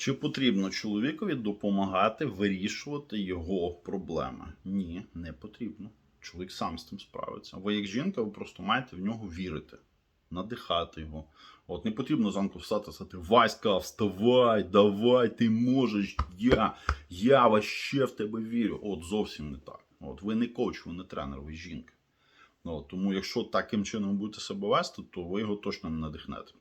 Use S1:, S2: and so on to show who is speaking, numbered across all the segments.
S1: Чи потрібно чоловікові допомагати вирішувати його проблеми? Ні, не потрібно. Чоловік сам з тим справиться. Ви, як жінка, ви просто маєте в нього вірити, надихати його. От не потрібно зранку встати сказати: Васька, вставай, давай, ти можеш, я, я вообще в тебе вірю. От зовсім не так. От ви не коуч, ви не тренер, ви жінка. От, тому якщо таким чином будете себе вести, то ви його точно не надихнете.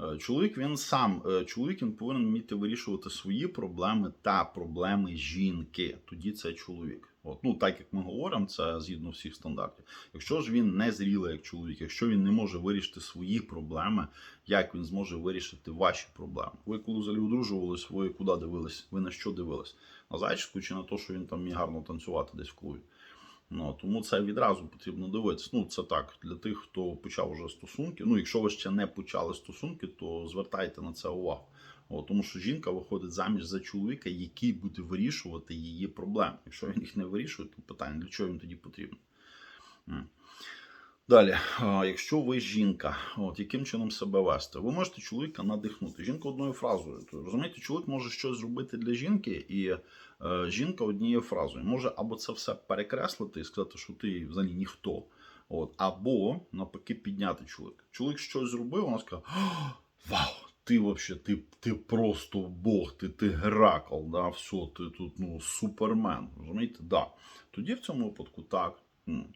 S1: Е, Чоловік він сам, е, чоловік він повинен вміти вирішувати свої проблеми та проблеми жінки. Тоді це чоловік. От, ну так як ми говоримо, це згідно всіх стандартів. Якщо ж він не зрілий як чоловік, якщо він не може вирішити свої проблеми, як він зможе вирішити ваші проблеми? Ви коли взагалі одружувались, ви куди дивились? Ви на що дивились? На зайчику чи на те, що він там міг гарно танцювати десь в клубі? Ну, тому це відразу потрібно дивитися. Ну, це так, для тих, хто почав вже стосунки. Ну, якщо ви ще не почали стосунки, то звертайте на це увагу. О, тому що жінка виходить заміж за чоловіка, який буде вирішувати її проблеми. Якщо він їх не вирішує, то питання, для чого він тоді потрібен? Далі, якщо ви жінка, от яким чином себе вести? Ви можете чоловіка надихнути. Жінка одною фразою. То, розумієте, чоловік може щось зробити для жінки, і е, жінка однією фразою може або це все перекреслити і сказати, що ти взагалі ніхто. От, або навпаки підняти чоловіка. Чоловік щось зробив, вона скаже: Вау! Ти вообще, ти, ти просто Бог, ти, ти Геракл, да, все, ти тут ну, супермен. Розумієте? Да. Тоді в цьому випадку так.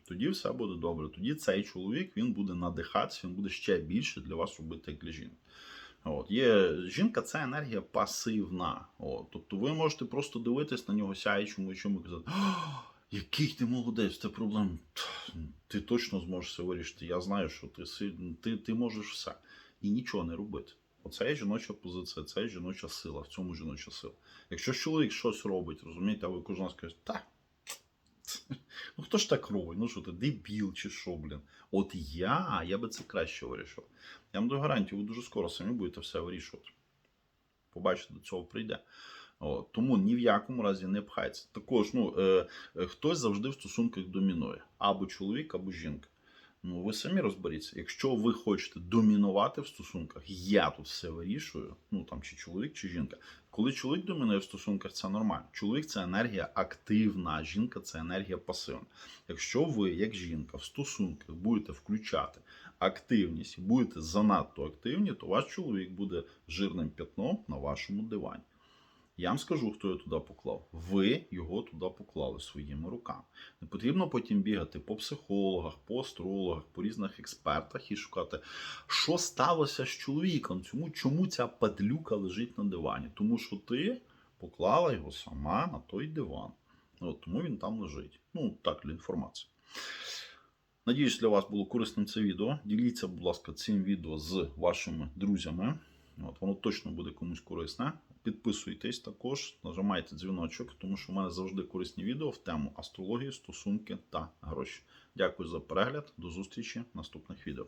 S1: Тоді все буде добре. Тоді цей чоловік він буде надихатися, він буде ще більше для вас робити, як для жінки. От. Є, жінка це енергія пасивна. От. Тобто ви можете просто дивитись на нього сяючому і казати, який ти молодець, це проблем. Ти точно зможеш це вирішити. Я знаю, що ти ти, ти можеш все. І нічого не робити. Оце є жіноча позиція, це є жіноча сила, в цьому жіноча сила. Якщо чоловік щось робить, розумієте, а ви кожен раз кажете, та. Ну хто ж так робить? Ну що ти, дебіл чи що, блін? От я, я би це краще вирішив. Я вам даю гарантію, ви дуже скоро самі будете все вирішувати. Побачите, до цього прийде. О, тому ні в якому разі не пхається. Також, ну, е, е, хтось завжди в стосунках домінує. Або чоловік, або жінка. Ну, ви самі розберіться. Якщо ви хочете домінувати в стосунках, я тут все вирішую, ну там чи чоловік, чи жінка. Коли чоловік домінує в стосунках, це нормально. Чоловік це енергія активна, жінка це енергія пасивна. Якщо ви, як жінка, в стосунках будете включати активність будете занадто активні, то ваш чоловік буде жирним п'ятном на вашому дивані. Я вам скажу, хто його туди поклав. Ви його туди поклали своїми руками. Не потрібно потім бігати по психологах, по астрологах, по різних експертах і шукати, що сталося з чоловіком, чому, чому ця падлюка лежить на дивані. Тому що ти поклала його сама на той диван. От, тому він там лежить. Ну, так, для інформації. Надіюсь, для вас було корисним це відео. Діліться, будь ласка, цим відео з вашими друзями. От, воно точно буде комусь корисне. Підписуйтесь також, нажимайте дзвіночок, тому що в мене завжди корисні відео в тему астрології, стосунки та гроші. Дякую за перегляд. До зустрічі в наступних відео.